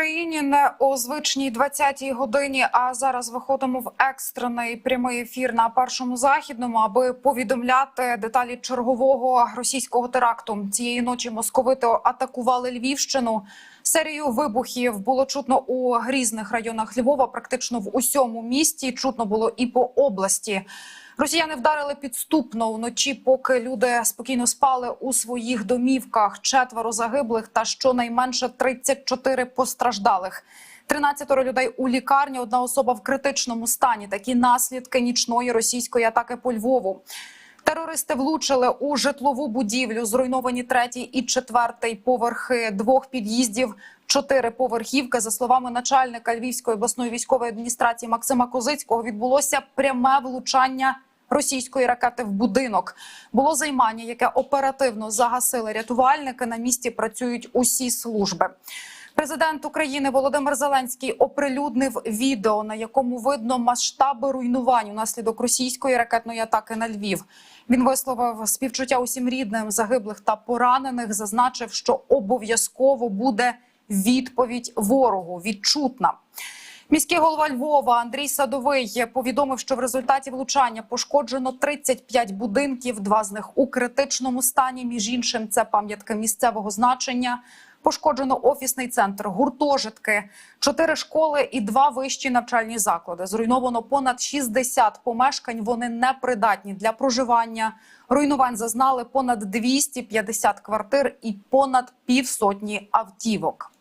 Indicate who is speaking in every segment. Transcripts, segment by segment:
Speaker 1: Україні не о звичній 20-й годині. А зараз виходимо в екстрений прямий ефір на першому західному, аби повідомляти деталі чергового російського теракту. Цієї ночі московити атакували Львівщину. Серію вибухів було чутно у різних районах Львова, практично в усьому місті. Чутно було і по області. Росіяни вдарили підступно вночі, поки люди спокійно спали у своїх домівках. Четверо загиблих та щонайменше 34 постраждалих. 13 людей у лікарні. Одна особа в критичному стані. Такі наслідки нічної російської атаки по Львову. Терористи влучили у житлову будівлю. Зруйновані третій і четвертий поверхи двох під'їздів. Чотири поверхівки. За словами начальника Львівської обласної військової адміністрації Максима Козицького, відбулося пряме влучання російської ракети в будинок. Було займання, яке оперативно загасили рятувальники. На місці працюють усі служби. Президент України Володимир Зеленський оприлюднив відео, на якому видно масштаби руйнувань унаслідок російської ракетної атаки на Львів. Він висловив співчуття усім рідним загиблих та поранених. Зазначив, що обов'язково буде відповідь ворогу відчутна. Міський голова Львова Андрій Садовий повідомив, що в результаті влучання пошкоджено 35 будинків. Два з них у критичному стані. Між іншим, це пам'ятки місцевого значення. Пошкоджено офісний центр, гуртожитки, чотири школи і два вищі навчальні заклади. Зруйновано понад 60 помешкань. Вони непридатні для проживання. Руйнувань зазнали понад 250 квартир і понад півсотні автівок.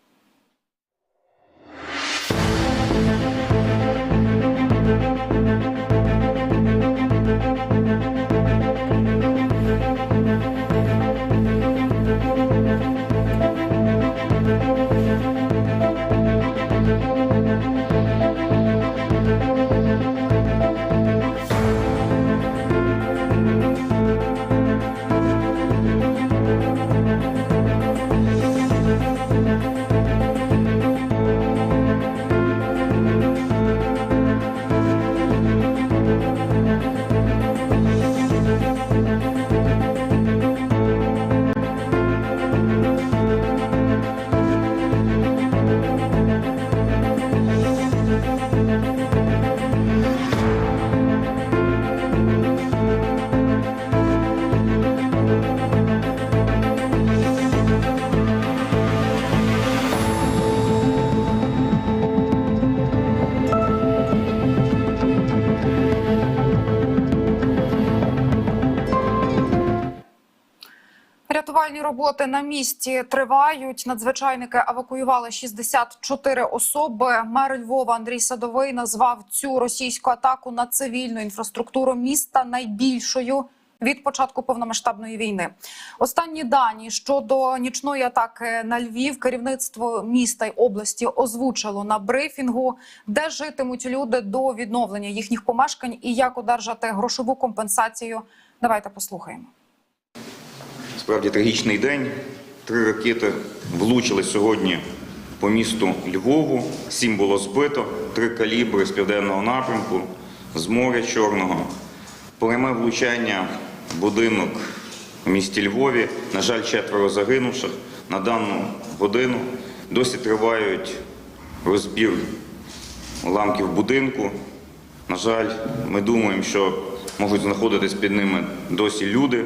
Speaker 1: Рятувальні роботи на місці тривають. Надзвичайники евакуювали 64 особи. Мер Львова Андрій Садовий назвав цю російську атаку на цивільну інфраструктуру міста найбільшою від початку повномасштабної війни. Останні дані щодо нічної атаки на Львів керівництво міста й області озвучило на брифінгу, де житимуть люди до відновлення їхніх помешкань і як одержати грошову компенсацію. Давайте послухаємо.
Speaker 2: Справді трагічний день. Три ракети влучили сьогодні по місту Львову. Сім було збито, три калібри з південного напрямку, з моря Чорного. Пряме влучання в будинок в місті Львові. На жаль, четверо загинувших. На дану годину досі тривають розбір уламків будинку. На жаль, ми думаємо, що можуть знаходитись під ними досі люди.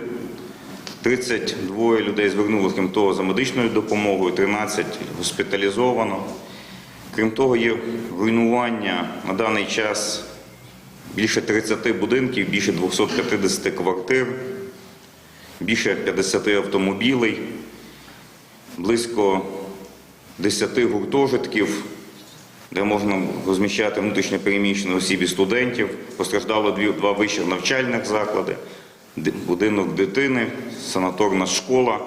Speaker 2: 32 людей звернулося, крім того, за медичною допомогою, 13 госпіталізовано. Крім того, є руйнування на даний час більше 30 будинків, більше 250 квартир, більше 50 автомобілей, близько 10 гуртожитків, де можна розміщати внутрішньо переміщених осіб і студентів. Постраждало два вищих навчальних заклади будинок дитини, санаторна школа,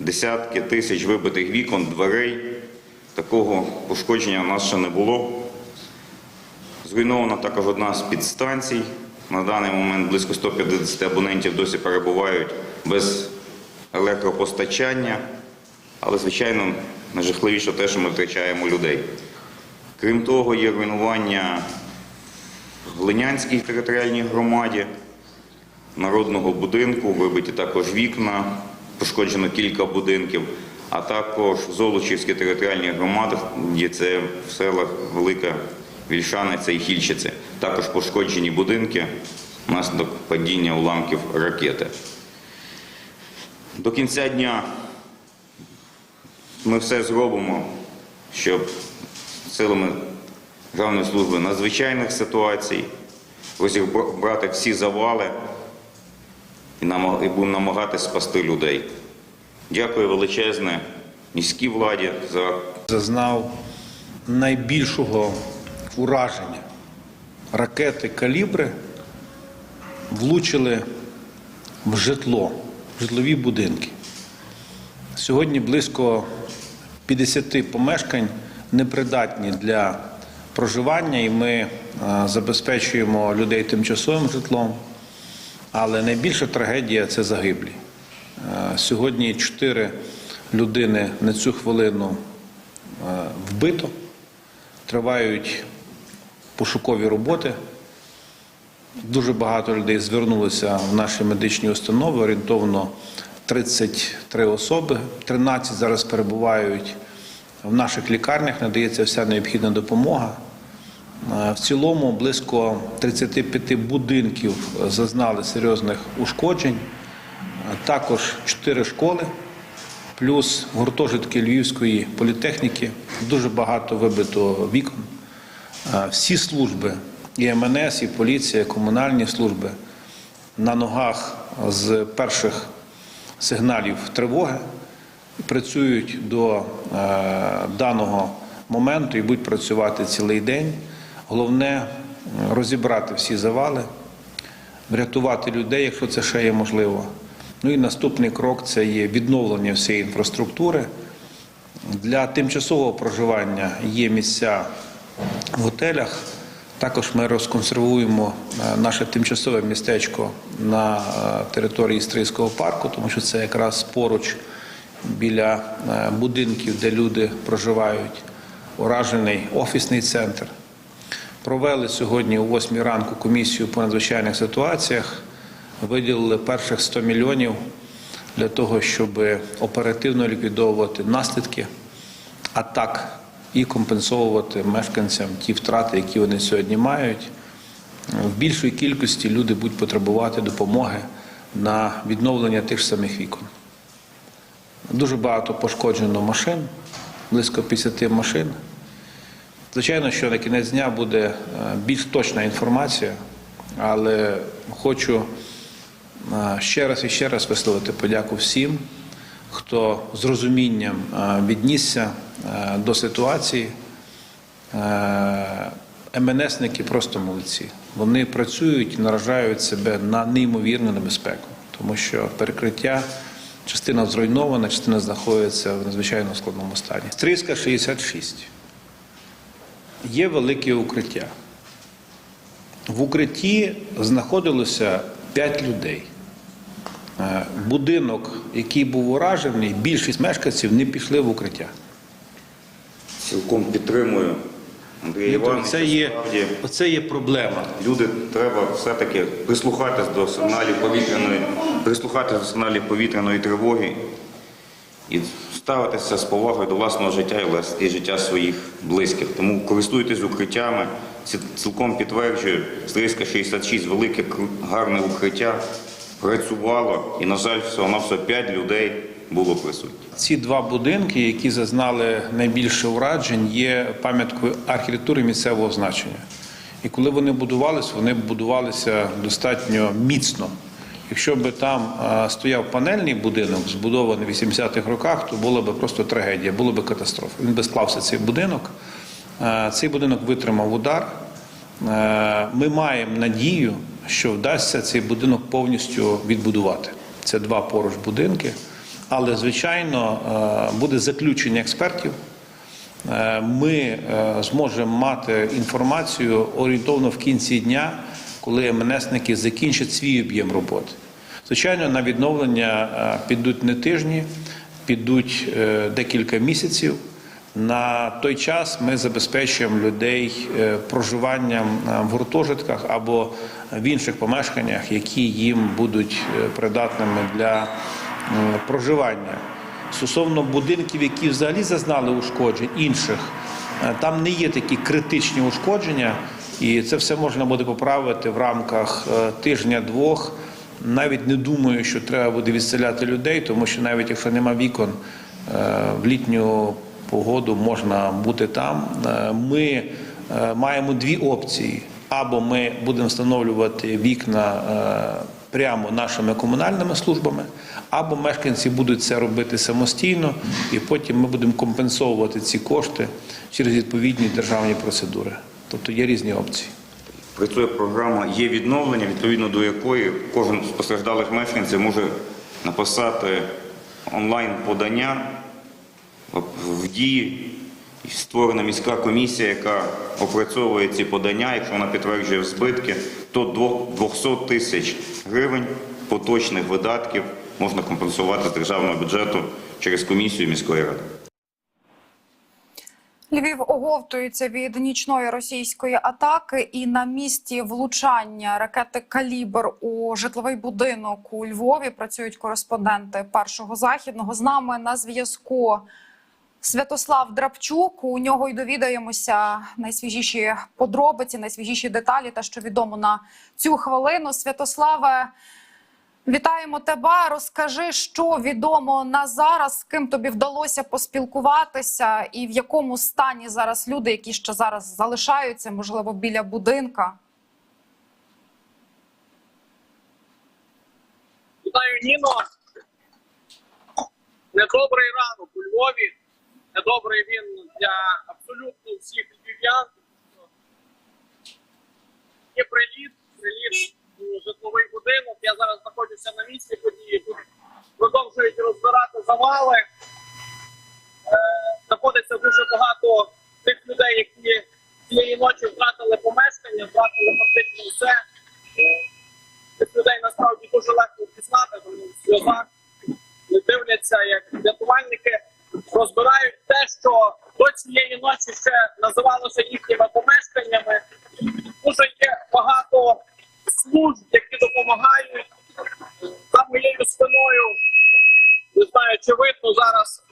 Speaker 2: десятки тисяч вибитих вікон, дверей. Такого пошкодження у нас ще не було. Зруйнована також одна з підстанцій. На даний момент близько 150 абонентів досі перебувають без електропостачання. Але, звичайно, найжахливіше те, що ми втрачаємо людей. Крім того, є руйнування в Глинянській територіальній громаді народного будинку, вибиті також вікна, пошкоджено кілька будинків. а також територіальній громаді, де це в селах Велика Вільшаниця і Хільчице. Також пошкоджені будинки внаслідок падіння уламків ракети. До кінця дня ми все зробимо, щоб силами Державної служби надзвичайних ситуацій розібрати всі завали і будемо намагатися спасти людей. Дякую величезне міській владі за
Speaker 3: зазнав найбільшого ураження. Ракети калібри влучили в житло, в житлові будинки. Сьогодні близько 50 помешкань непридатні для проживання, і ми е, забезпечуємо людей тимчасовим житлом. Але найбільша трагедія це загиблі. Е, Сьогодні чотири людини на цю хвилину е, вбито, тривають пошукові роботи. Дуже багато людей звернулося в наші медичні установи, орієнтовно 33 особи, 13 зараз перебувають в наших лікарнях, надається вся необхідна допомога. Е, В цілому близько 35 будинків зазнали серйозних ушкоджень, Е, також 4 школи, плюс гуртожитки Львівської політехніки, дуже багато вибито вікон. Е, Всі служби, і МНС, і поліція, і комунальні служби на ногах з перших сигналів тривоги працюють до е, даного моменту і будуть працювати цілий день. Головне е, розібрати всі завали, врятувати людей, якщо це ще є можливо. Ну і наступний крок це є відновлення всієї інфраструктури. Для тимчасового проживання є місця в готелях. Також ми розконсервуємо е, наше тимчасове містечко на е, території Стрийського парку, тому що це якраз поруч біля будинків, де люди проживають, уражений офісний центр. Провели сьогодні о 8 ранку комісію по надзвичайних ситуаціях, виділили перших 100 мільйонів для того, щоб оперативно ліквідовувати наслідки атак і компенсовувати мешканцям ті втрати, які вони сьогодні мають. В більшій кількості люди будуть потребувати допомоги на відновлення тих самих вікон. Дуже багато пошкоджено машин, близько 50 машин. Звичайно, що на кінець дня буде е, більш точна інформація, але хочу е, ще раз і ще раз висловити подяку всім, хто з розумінням е, віднісся до ситуації. МНСники просто молодці. Вони працюють і наражають себе на неймовірну небезпеку, тому що перекриття частина зруйнована, частина знаходиться в надзвичайно складному стані. Стрийська 66. Є велике укриття. В укритті знаходилося 5 людей. Е, Будинок, який був уражений, більшість мешканців не пішли в укриття.
Speaker 2: цілком підтримую Андрія
Speaker 3: Віктор,
Speaker 2: Івановича.
Speaker 3: Це є,
Speaker 2: Справді,
Speaker 3: оце є проблема.
Speaker 2: Люди треба все-таки прислухатись до сигналів повітряної, прислухатись до сигналів повітряної тривоги і ставитися з повагою до власного життя і життя своїх близьких. Тому користуйтесь укриттями. Ці- Цілком підтверджую, Стрийська 66 велике, гарне укриття працювало, і, на жаль, всього на все 5 людей було присутні.
Speaker 3: Ці два будинки, які зазнали найбільше уражень, є пам'яткою архітектури місцевого значення. І коли вони будувалися, вони будувалися достатньо міцно. Якщо б там е, стояв панельний будинок, збудований в 80-х роках, то була б просто трагедія, була б катастрофа. Він би склався цей будинок. Е, Цей будинок витримав удар. Е, Ми маємо надію, що вдасться цей будинок повністю відбудувати. Це два поруч будинки. Але, звичайно, буде заключення експертів. Ми зможемо мати інформацію орієнтовно в кінці дня, коли МНСники закінчать свій об'єм роботи. Звичайно, на відновлення е, підуть не тижні, підуть е, декілька місяців. На той час ми забезпечуємо людей е, проживанням в гуртожитках або в інших помешканнях, які їм будуть придатними для проживання. Стосовно будинків, які взагалі зазнали ушкоджень інших, там не є такі критичні ушкодження, і це все можна буде поправити в рамках тижня-двох. Навіть не думаю, що треба буде відселяти людей, тому що навіть якщо нема вікон е, в літню погоду можна бути там. Е, Ми е, маємо дві опції: або ми будемо встановлювати вікна прямо нашими комунальними службами, або мешканці будуть це робити самостійно, і потім ми будемо компенсовувати ці кошти через відповідні державні процедури. Тобто є різні опції.
Speaker 2: Працює програма є відновлення, відповідно до якої кожен з постраждалих мешканців може написати онлайн подання в дії. Створена міська комісія, яка опрацьовує ці подання. Якщо вона підтверджує збитки, то до 200 тисяч гривень поточних видатків можна компенсувати з державного бюджету через комісію міської ради.
Speaker 1: Львів оговтується від нічної російської атаки, і на місці влучання ракети Калібр у житловий будинок у Львові працюють кореспонденти першого західного. З нами на зв'язку Святослав Драбчук. У нього й довідаємося найсвіжіші подробиці, найсвіжіші деталі, те, що відомо на цю хвилину. Святославе. Вітаємо тебе. Розкажи, що відомо на зараз, з ким тобі вдалося поспілкуватися, і в якому стані зараз люди, які ще зараз залишаються, можливо, біля будинка.
Speaker 4: Вітаю, Ніно. Недобрий ранок у Львові. Недобрий він для абсолютно всіх львів'ян. Є приліт, приліт житловий будинок. Я зараз знаходжуся на місці події. Тут продовжують розбирати завали. Е, знаходиться дуже багато тих людей, які цієї ночі втратили помешкання, втратили фактично все. Е, Цих людей насправді дуже легко впізнати, тому в сльозах дивляться, як рятувальники розбирають те, що до цієї ночі ще називалося їхніми помешканнями. Дуже є багато служб, які допомагають за моєю спиною. Не знаю, чи видно зараз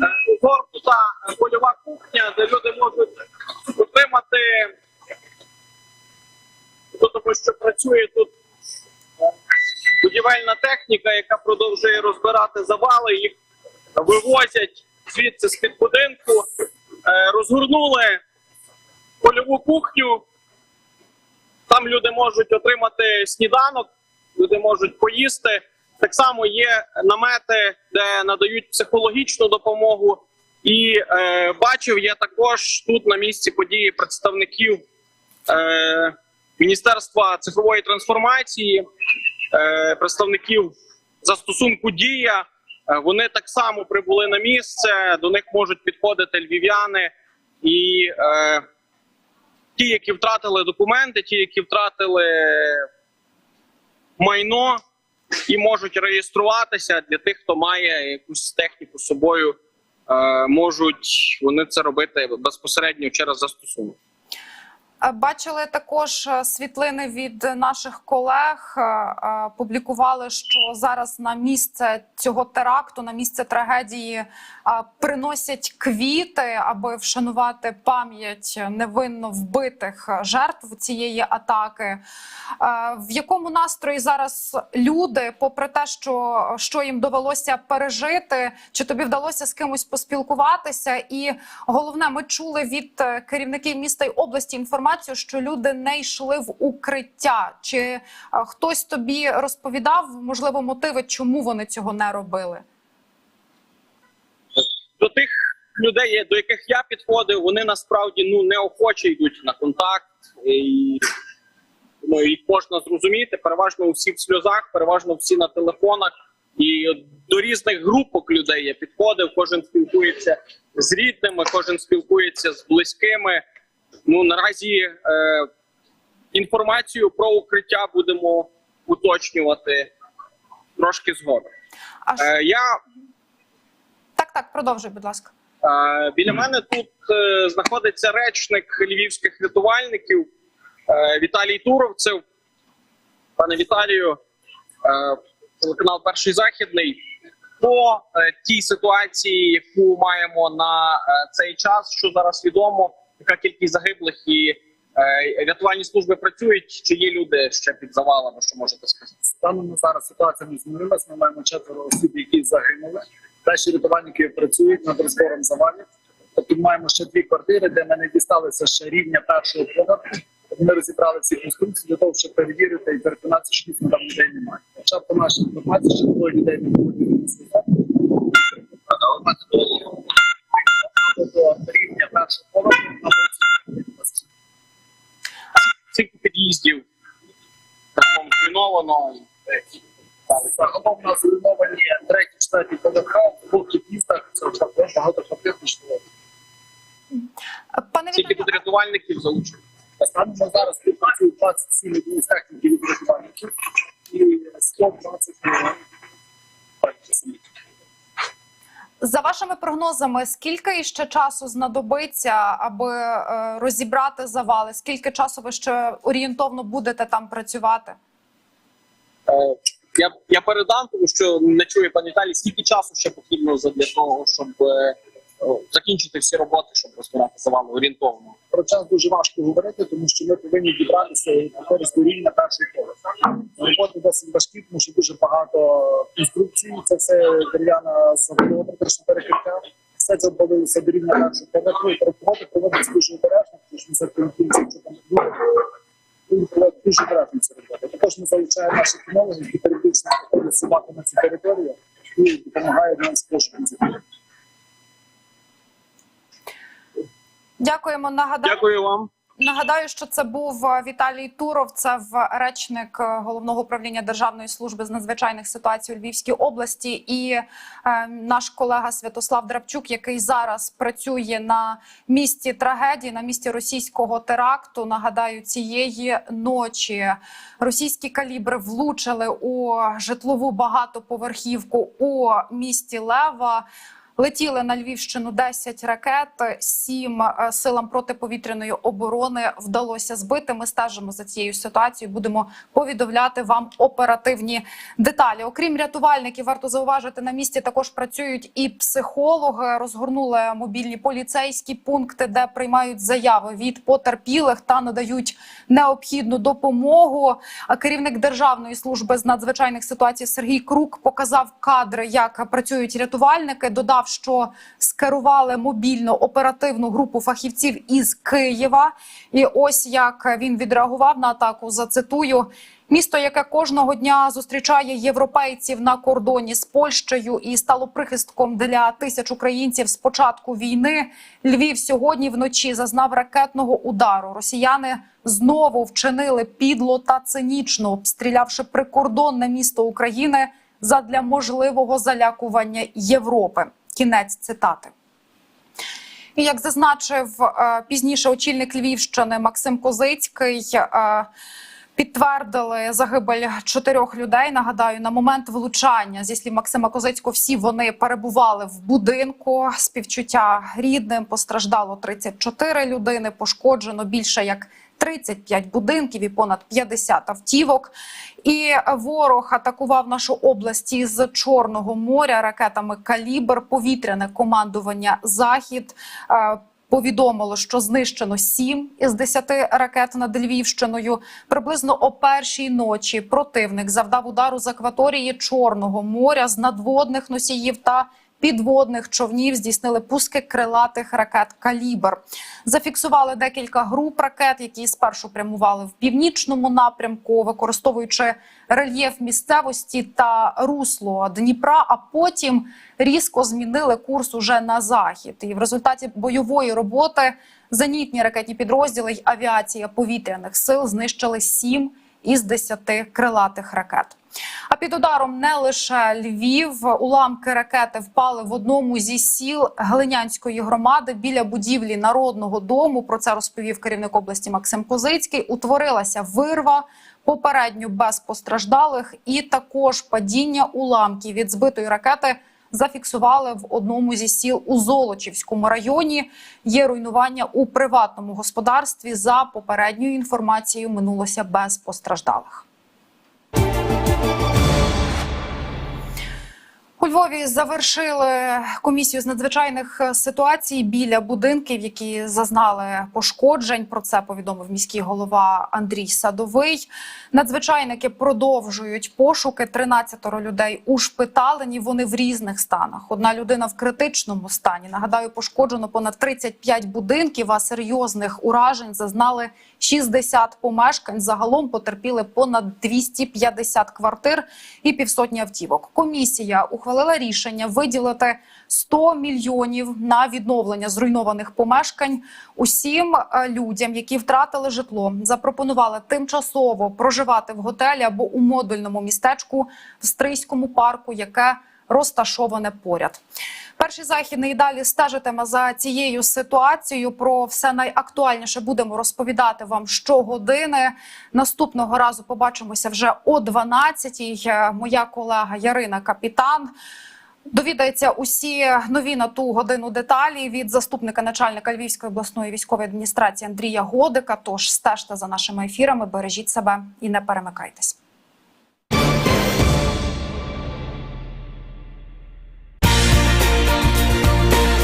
Speaker 4: е, згорнута польова кухня, де люди можуть отримати, ну, тому що працює тут будівельна техніка, яка продовжує розбирати завали, їх вивозять звідси з під будинку, Е, розгорнули польову кухню. Там люди можуть отримати сніданок, люди можуть поїсти. Так само є намети, де надають психологічну допомогу. І е, бачив я також тут на місці події представників е, Міністерства цифрової трансформації, е, представників застосунку Дія. Е, Вони так само прибули на місце. До них можуть підходити львів'яни і е, ті, які втратили документи, ті, які втратили майно, і можуть реєструватися для тих, хто має якусь техніку з собою. е, Можуть вони це робити безпосередньо через застосунок.
Speaker 1: Е, Бачили також е, світлини від наших колег. е, Публікували, що зараз на місце цього теракту, на місце трагедії, приносять квіти, аби вшанувати пам'ять невинно вбитих жертв цієї атаки. В якому настрої зараз люди, попри те, що, що їм довелося пережити, чи тобі вдалося з кимось поспілкуватися? І головне, ми чули від керівників міста й області інформацію, що люди не йшли в укриття. Чи е, хтось тобі розповідав можливо мотиви, чому вони цього не робили?
Speaker 4: до тих людей, до яких я підходив, вони насправді ну неохоче йдуть на контакт. І думаю, їх можна зрозуміти. Переважно у всі в сльозах, переважно всі на телефонах. І до різних групок людей я підходив. Кожен спілкується з рідними, кожен спілкується з близькими. Ну наразі е, інформацію про укриття будемо уточнювати трошки згодом.
Speaker 1: А
Speaker 4: Е, я
Speaker 1: так, так, продовжуй, будь ласка.
Speaker 4: Е, Біля мене тут е, знаходиться речник львівських рятувальників е, Віталій Туровцев. Пане Віталію, е, телеканал Перший Західний. по е, тій ситуації, яку маємо на е, цей час, що зараз відомо, яка кількість загиблих і е, рятувальні служби працюють, чи є люди ще під завалами, що можете сказати?
Speaker 5: Станом на зараз ситуація не змінилась. Ми маємо четверо осіб, які загинули. Далі рятувальники працюють над розбором завалів. Тобто маємо ще дві квартири, де ми не дісталися ще рівня першого поверху. Ми розібрали всі конструкції для того, щоб перевірити і переконатися, що дійсно там людей немає. Хоча по нашій інформації, що двоє людей не було до рівня першого поверху, або
Speaker 4: Скільки під'їздів загалом зруйновано?
Speaker 5: Загалом у нас зруйновані третій, четвертій поверха, в двох під'їздах, це вже багато житло.
Speaker 1: Пане Віталію,
Speaker 4: тут рятувальників залучено?
Speaker 5: Станом на зараз тут працює 27 одиниць техніки від рятувальників і 120 працівників.
Speaker 1: За вашими прогнозами, скільки іще часу знадобиться, аби е, розібрати завали? Скільки часу ви ще орієнтовно будете там працювати?
Speaker 4: Е, Я, я передам, тому що не чує пані Талі. скільки часу ще потрібно для того, щоб е, закінчити всі роботи, щоб розбирати завали орієнтовно.
Speaker 5: Про час дуже важко говорити, тому що ми повинні дібратися і до рівня першої поверху. Роботи досить важкі, тому що дуже багато конструкцій. Це все дерев'яна самообратичне перекриття. Все це обвалилося до рівня першої поверху. Роботи проводиться дуже обережно, тому що ми закінчуємо, що там буде. Дуже ці роботи. Також ми залучаємо наших кінологів, які періодично приходять собаки на цю територію і допомагають нам з пошуком цих людей.
Speaker 1: Дякуємо. Нагадаю,
Speaker 4: Дякую вам.
Speaker 1: Нагадаю, що це був е, Віталій Туров, це в речник е, головного управління Державної служби з надзвичайних ситуацій у Львівській області, і е, наш колега Святослав Драбчук, який зараз працює на місці трагедії, на місці російського теракту. Нагадаю, цієї ночі російські калібри влучили у житлову багатоповерхівку у місті Лева. Летіли на Львівщину 10 ракет, 7 е, силам протиповітряної оборони вдалося збити. Ми стежимо за цією ситуацією. Будемо повідомляти вам оперативні деталі. Окрім рятувальників, варто зауважити на місці. Також працюють і психологи. Розгорнули мобільні поліцейські пункти, де приймають заяви від потерпілих та надають необхідну допомогу. Керівник державної служби з надзвичайних ситуацій Сергій Крук показав кадри, як працюють рятувальники. Додав, що скерували мобільну оперативну групу фахівців із Києва. І ось як він відреагував на атаку. Зацитую. Місто, яке кожного дня зустрічає європейців на кордоні з Польщею і стало прихистком для тисяч українців з початку війни. Львів сьогодні вночі зазнав ракетного удару. Росіяни знову вчинили підло та цинічно, обстрілявши прикордонне місто України задля можливого залякування Європи. Кінець цитати. І як зазначив е, пізніше очільник Львівщини Максим Козицький, е, підтвердили загибель чотирьох людей. Нагадаю, на момент влучання зі слів Максима Козицького, всі вони перебували в будинку. Співчуття рідним постраждало 34 людини. Пошкоджено більше як 35 будинків і понад 50 автівок. І ворог атакував нашу область із Чорного моря ракетами Калібр, повітряне командування Захід. е, Повідомило, що знищено 7 із 10 ракет над Львівщиною. Приблизно о першій ночі противник завдав удару з акваторії Чорного моря з надводних носіїв та підводних човнів. Здійснили пуски крилатих ракет Калібр. Зафіксували декілька груп ракет, які спершу прямували в північному напрямку, використовуючи рельєф місцевості та русло Дніпра. А потім різко змінили курс уже на захід. І в результаті бойової роботи зенітні ракетні підрозділи й авіація повітряних сил знищили сім із десяти крилатих ракет. А під ударом не лише Львів, уламки ракети впали в одному зі сіл Глинянської громади біля будівлі народного дому. Про це розповів керівник області Максим Козицький. Утворилася вирва. Попередньо без постраждалих, і також падіння уламків від збитої ракети зафіксували в одному зі сіл у Золочівському районі. Є руйнування у приватному господарстві. За попередньою інформацією минулося без постраждалих. Львові завершили комісію з надзвичайних е, ситуацій біля будинків, які зазнали пошкоджень. Про це повідомив міський голова Андрій Садовий. Надзвичайники продовжують пошуки. 13 людей ушпиталені. Вони в різних станах. Одна людина в критичному стані. Нагадаю, пошкоджено понад 35 будинків. А серйозних уражень зазнали 60 помешкань. Загалом потерпіли понад 250 квартир і півсотні автівок. Комісія ухвалила рішення виділити 100 мільйонів на відновлення зруйнованих помешкань усім е, людям, які втратили житло. Запропонували тимчасово проживати в готелі або у модульному містечку в Стрийському парку, яке розташоване поряд. Перший західний далі стежитиме за цією ситуацією. Про все найактуальніше будемо розповідати вам щогодини. Наступного разу побачимося вже о 12-й. Е, Моя колега Ярина Капітан. Довідається усі нові на ту годину деталі від заступника начальника Львівської обласної військової адміністрації Андрія Годика. Тож стежте за нашими ефірами, бережіть себе і не перемикайтесь.